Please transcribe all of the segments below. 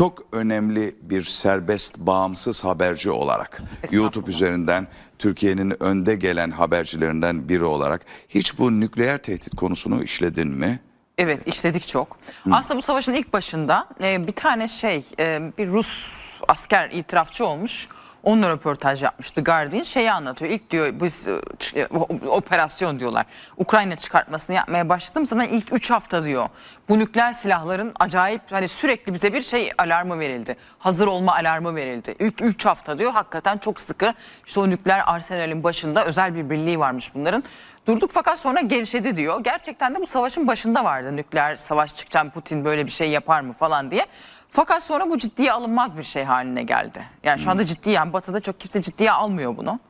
çok önemli bir serbest bağımsız haberci olarak YouTube üzerinden Türkiye'nin önde gelen habercilerinden biri olarak hiç bu nükleer tehdit konusunu işledin mi? Evet işledik çok. Aslında bu savaşın ilk başında e, bir tane şey e, bir Rus asker itirafçı olmuş. Onunla röportaj yapmıştı Guardian. Şeyi anlatıyor. İlk diyor biz operasyon diyorlar. Ukrayna çıkartmasını yapmaya başladığım zaman ilk 3 hafta diyor. Bu nükleer silahların acayip hani sürekli bize bir şey alarmı verildi. Hazır olma alarmı verildi. İlk 3 hafta diyor hakikaten çok sıkı. İşte o nükleer arsenalin başında özel bir birliği varmış bunların. Durduk fakat sonra gevşedi diyor. Gerçekten de bu savaşın başında vardı. Nükleer savaş çıkacağım Putin böyle bir şey yapar mı falan diye. Fakat sonra bu ciddiye alınmaz bir şey haline geldi. Yani şu anda ciddi yani batıda çok kimse ciddiye almıyor bunu.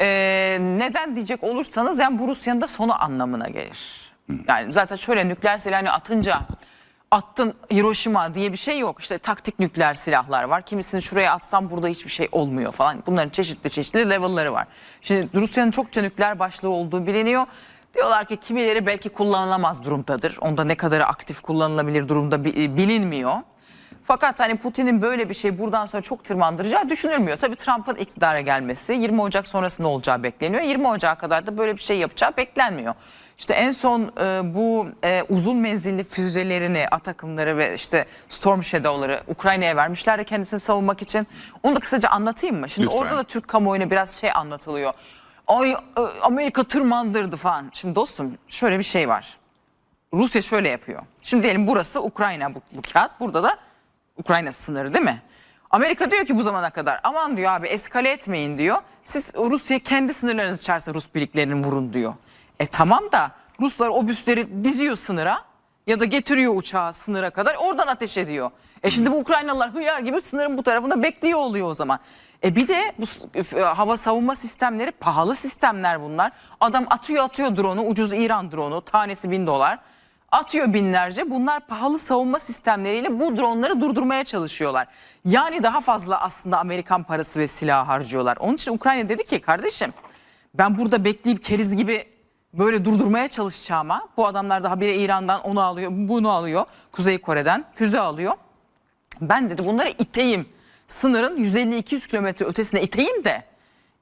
Ee, neden diyecek olursanız yani bu Rusya'nın da sonu anlamına gelir. Yani zaten şöyle nükleer silahını atınca attın Hiroşima diye bir şey yok. İşte taktik nükleer silahlar var. Kimisini şuraya atsam burada hiçbir şey olmuyor falan. Bunların çeşitli çeşitli level'ları var. Şimdi Rusya'nın çokça nükleer başlığı olduğu biliniyor. Diyorlar ki kimileri belki kullanılamaz durumdadır. Onda ne kadar aktif kullanılabilir durumda bi- bilinmiyor. Fakat hani Putin'in böyle bir şey buradan sonra çok tırmandıracağı düşünülmüyor. Tabii Trump'ın iktidara gelmesi 20 Ocak sonrasında olacağı bekleniyor. 20 Ocak'a kadar da böyle bir şey yapacağı beklenmiyor. İşte en son e, bu e, uzun menzilli füzelerini, atakımları ve işte Storm Shadow'ları Ukrayna'ya vermişler de kendisini savunmak için. Onu da kısaca anlatayım mı? Şimdi Lütfen. orada da Türk kamuoyuna biraz şey anlatılıyor. Ay e, Amerika tırmandırdı falan. Şimdi dostum şöyle bir şey var. Rusya şöyle yapıyor. Şimdi diyelim burası Ukrayna bu, bu kağıt. Burada da Ukrayna sınırı değil mi? Amerika diyor ki bu zamana kadar aman diyor abi eskale etmeyin diyor. Siz Rusya kendi sınırlarınız içerisinde Rus birliklerini vurun diyor. E tamam da Ruslar obüsleri diziyor sınıra ya da getiriyor uçağı sınıra kadar oradan ateş ediyor. E şimdi bu Ukraynalılar hıyar gibi sınırın bu tarafında bekliyor oluyor o zaman. E bir de bu e, hava savunma sistemleri pahalı sistemler bunlar. Adam atıyor atıyor drone'u ucuz İran drone'u tanesi bin dolar. Atıyor binlerce. Bunlar pahalı savunma sistemleriyle bu dronları durdurmaya çalışıyorlar. Yani daha fazla aslında Amerikan parası ve silah harcıyorlar. Onun için Ukrayna dedi ki kardeşim ben burada bekleyip keriz gibi böyle durdurmaya çalışacağıma bu adamlar daha biri İran'dan onu alıyor bunu alıyor. Kuzey Kore'den füze alıyor. Ben dedi bunları iteyim. Sınırın 150-200 kilometre ötesine iteyim de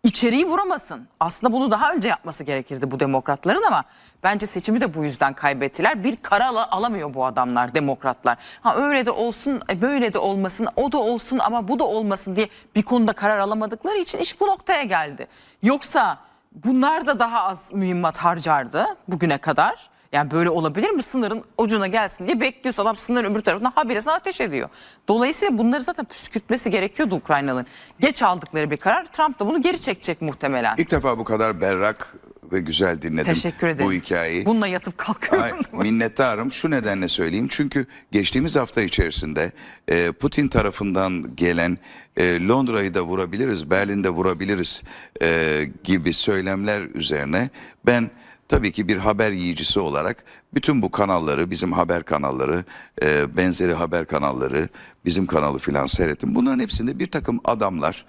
içeriği vuramasın. Aslında bunu daha önce yapması gerekirdi bu demokratların ama bence seçimi de bu yüzden kaybettiler. Bir karar ala- alamıyor bu adamlar demokratlar. Ha öyle de olsun e, böyle de olmasın o da olsun ama bu da olmasın diye bir konuda karar alamadıkları için iş bu noktaya geldi. Yoksa bunlar da daha az mühimmat harcardı bugüne kadar. Yani böyle olabilir mi? Sınırın ucuna gelsin diye bekliyorsa adam sınırın öbür tarafından habire sana ateş ediyor. Dolayısıyla bunları zaten püskürtmesi gerekiyordu Ukraynalıların. Geç aldıkları bir karar. Trump da bunu geri çekecek muhtemelen. İlk defa bu kadar berrak ve güzel dinledim Teşekkür ederim. bu hikayeyi. Bununla yatıp kalkıyorum. Ay, minnettarım şu nedenle söyleyeyim çünkü geçtiğimiz hafta içerisinde e, Putin tarafından gelen e, Londra'yı da vurabiliriz, Berlin'de vurabiliriz e, gibi söylemler üzerine ben tabii ki bir haber yiyicisi olarak bütün bu kanalları, bizim haber kanalları, e, benzeri haber kanalları, bizim kanalı filan seyrettim. Bunların hepsinde bir takım adamlar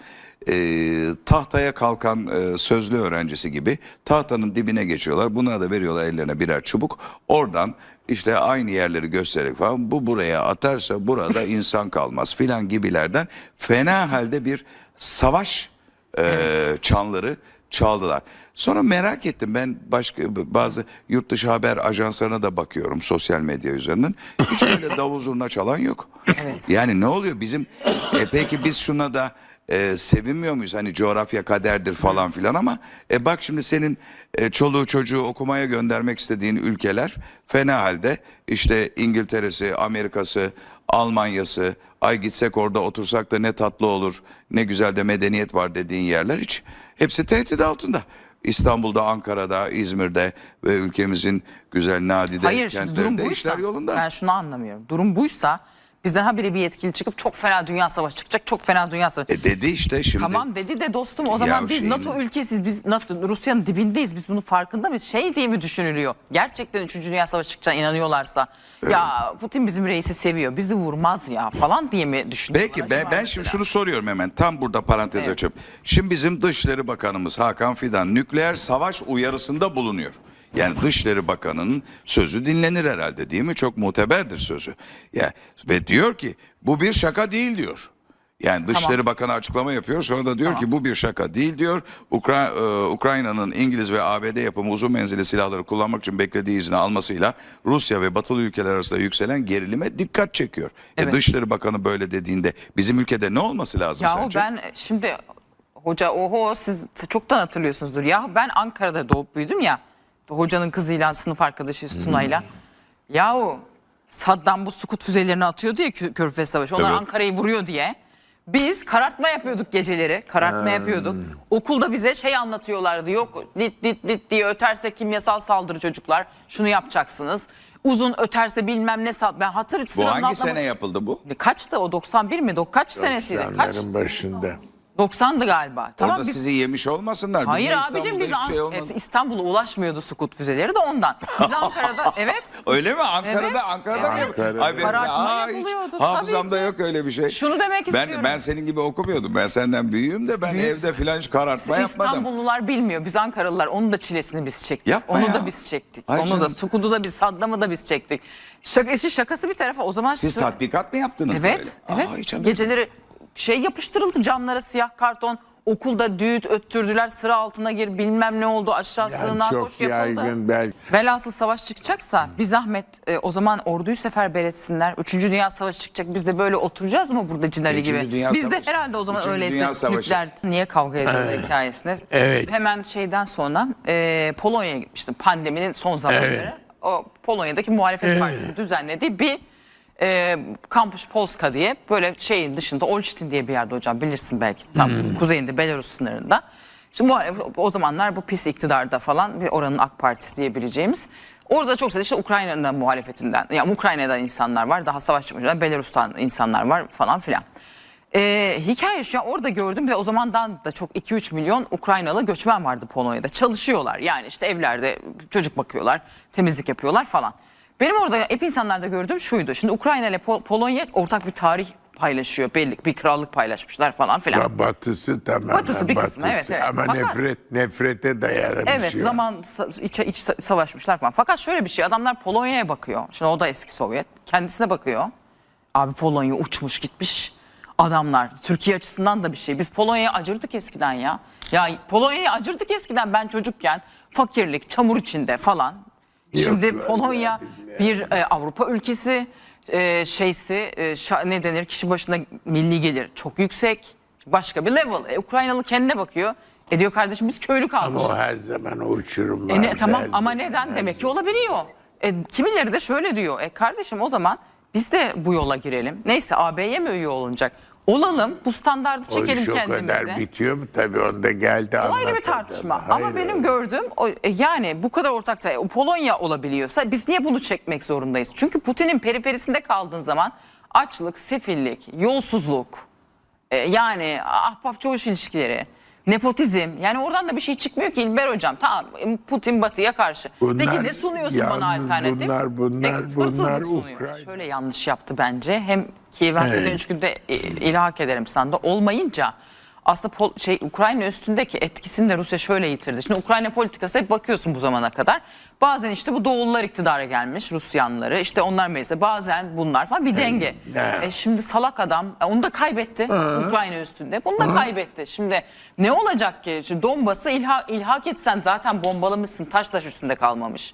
e, tahtaya kalkan e, sözlü öğrencisi gibi tahtanın dibine geçiyorlar. Buna da veriyorlar ellerine birer çubuk. Oradan işte aynı yerleri göstererek falan bu buraya atarsa burada insan kalmaz filan gibilerden fena halde bir savaş e, çanları çaldılar. Sonra merak ettim ben başka bazı yurt dışı haber ajanslarına da bakıyorum sosyal medya üzerinden. Hiç öyle davul zurna çalan yok. Evet. Yani ne oluyor bizim e, peki biz şuna da e, sevinmiyor muyuz hani coğrafya kaderdir falan filan ama e, bak şimdi senin e, çoluğu çocuğu okumaya göndermek istediğin ülkeler fena halde işte İngiltere'si, Amerika'sı, Almanya'sı, ay gitsek orada otursak da ne tatlı olur, ne güzel de medeniyet var dediğin yerler hiç hepsi tehdit altında. İstanbul'da, Ankara'da, İzmir'de ve ülkemizin güzel nadide Hayır şimdi durum kentlerinde buysa işler yolunda. ben şunu anlamıyorum. Durum buysa bizden habire bir yetkili çıkıp çok fena dünya savaşı çıkacak çok fena dünya savaşı. E dedi işte şimdi. Tamam dedi de dostum o zaman Ya biz şeyin- NATO ülkesiyiz. Biz NATO, Rusya'nın dibindeyiz. Biz bunun farkında mıyız? Şey diye mi düşünülüyor? Gerçekten 3. Dünya Savaşı çıkacağına inanıyorlarsa ya Putin bizim reisi seviyor. Bizi vurmaz ya falan diye mi düşünüyorlar? Peki ben, ben şimdi şunu soruyorum hemen tam burada parantez Evet. açıp. Şimdi bizim Dışişleri Bakanımız Hakan Fidan nükleer savaş uyarısında bulunuyor. Yani Dışişleri Bakanı'nın sözü dinlenir herhalde değil mi? Çok muteberdir sözü. Ya ve diyor ki bu bir şaka değil diyor. Yani Dışişleri Bakanı açıklama yapıyor. Sonra da diyor ki bu bir şaka değil diyor. Ukra- e, Ukrayna'nın İngiliz ve ABD yapımı uzun menzilli silahları kullanmak için beklediği izni almasıyla Rusya ve batılı ülkeler arasında yükselen gerilime dikkat çekiyor. Evet. E Dışişleri Bakanı böyle dediğinde bizim ülkede ne olması lazım Yahu sence? ben şimdi hoca oho siz çoktan hatırlıyorsunuzdur. Yahu ben Ankara'da doğup büyüdüm ya. Hocanın kızıyla sınıf arkadaşı Sunay'la. Yahu Saddam bu sukut füzelerini atıyordu ya Kö- Körfez Savaşı. Onlar Evet. Ankara'yı vuruyor diye. Biz karartma yapıyorduk geceleri. Karartma yapıyorduk. Okulda bize şey anlatıyorlardı. Yok dit dit dit diye öterse kimyasal saldırı çocuklar. Şunu yapacaksınız. Uzun öterse bilmem ne sal- Ben hatır Bu hangi altına- sene yapıldı bu? Kaçtı o 91 mi? Do- Kaç senesiydi? Kaç? Yanların başında. 90'dı galiba. Tamam Orada biz sizi yemiş olmasınlar. Bizim Hayır İstanbul'da abicim biz şey olmadı. evet, İstanbul'a ulaşmıyordu sukut füzeleri de ondan. Biz Ankara'da evet. Öyle mi? Ankara'da Evet, Ankara'da mı? evet. yapıldı? Ay benim- Karartma yapılıyordu, Hafızamda yok öyle bir şey. Şunu demek ben, istiyorum. Ben senin gibi okumuyordum. Ben senden büyüğüm de ben Büyüksün. evde filan hiç karartma yapmadım. İstanbullular bilmiyor. Biz Ankaralılar onun da çilesini biz çektik. Yapma Onu ya. da biz çektik. Ay Onu da canım. Sukudu da biz, Saddam'ı da biz çektik. Şaka, işin şakası bir tarafa o zaman Siz şöyle- tatbikat mı yaptınız? Evet, böyle? evet. Ay canım. Geceleri şey yapıştırıldı camlara siyah karton. Okulda düğüt öttürdüler sıra altına gir bilmem ne oldu aşağı Yani sığınağa koş yapıldı. yaygın belki. Velhasıl savaş çıkacaksa bir zahmet e, o zaman orduyu seferber etsinler. Üçüncü Dünya Savaşı çıkacak biz de böyle oturacağız mı burada Cinali Üçüncü gibi? Dünya biz de Savaşı. herhalde o zaman Üçüncü öyleyse Dünya Savaşı. nükleer niye kavga ediyorlar hikayesine. Evet. Hemen şeyden sonra e, Polonya'ya gitmiştim pandeminin son zamanları. Evet. O Polonya'daki muhalefet partisinin düzenlediği bir e, Kampus Polska diye böyle şeyin dışında Olsztyn diye bir yerde hocam bilirsin belki tam kuzeyinde Belarus sınırında. Şimdi o zamanlar bu pis iktidarda falan bir oranın AK Partisi diyebileceğimiz. Orada çok sayıda işte Ukrayna'dan muhalefetinden yani Ukrayna'dan insanlar var daha savaş çıkmış Belarus'tan insanlar var falan filan. Ee, hikaye şu orada gördüm bir de o zamandan da çok 2-3 milyon Ukraynalı göçmen vardı Polonya'da. Çalışıyorlar yani işte evlerde çocuk bakıyorlar, temizlik yapıyorlar falan. Benim orada hep insanlarda gördüğüm şuydu. Şimdi Ukrayna ile Po- Polonya ortak bir tarih paylaşıyor. Belli bir krallık paylaşmışlar falan filan. Ya Batısı tamamen Batısı bir kısmı, evet, evet. Ama Fakat- nefret nefrete bir Evet şey. zaman iç, iç sa- savaşmışlar falan. Fakat şöyle bir şey adamlar Polonya'ya bakıyor. Şimdi o da eski Sovyet. Kendisine bakıyor. Abi Polonya uçmuş gitmiş. Adamlar Türkiye açısından da bir şey. Biz Polonya'ya acırdık eskiden ya. Ya Polonya'ya acırdık eskiden ben çocukken. Fakirlik, çamur içinde falan. Şimdi öyle Polonya bir e, Avrupa ülkesi e, şeysi e, şa- ne denir kişi başına milli gelir çok yüksek. Başka bir level. E, Ukraynalı kendine bakıyor. E diyor kardeşim biz köylü Ama kalmışız. o her zaman o uçurum var. E ne, tamam her ama zaman, neden? her Demek ki olabiliyor. E, kimileri de şöyle diyor. E kardeşim o zaman biz de bu yola girelim. Neyse AB'ye mi üye olunacak? Olalım bu standardı O çekelim o kendimize. kadar bitiyor mu? Tabii onda geldi O ayrı bir tartışma. Hayır, Ama benim gördüğüm o, e, yani bu kadar ortakta e, Polonya olabiliyorsa biz niye bunu çekmek zorundayız? Çünkü Putin'in periferisinde kaldığın zaman açlık, sefillik, yolsuzluk, e, yani ahbap çavuş ilişkileri, nepotizm yani oradan da bir şey çıkmıyor ki İlber hocam. Tamam Putin batıya karşı. Bunlar Peki ne sunuyorsun bana alternatif? bunlar, bunlar, E, bunlar sunuyor. Ukrayna. Şöyle yanlış yaptı bence. Hem Kiev'e hakikaten Evet. günde e, ilhak ederim sanda olmayınca aslında Pol- şey Ukrayna üstündeki etkisini de Rusya şöyle yitirdi. Şimdi Ukrayna politikası hep bakıyorsun bu zamana kadar. Bazen işte bu doğullar iktidara gelmiş Rus yanları işte onlar mecliste bazen bunlar falan bir denge. E şimdi salak adam e, onu da kaybetti Ukrayna üstünde. Bunu da kaybetti. Şimdi ne olacak ki? Şimdi Donbas'ı ilha, ilhak etsen zaten bombalamışsın taş taş üstünde kalmamış.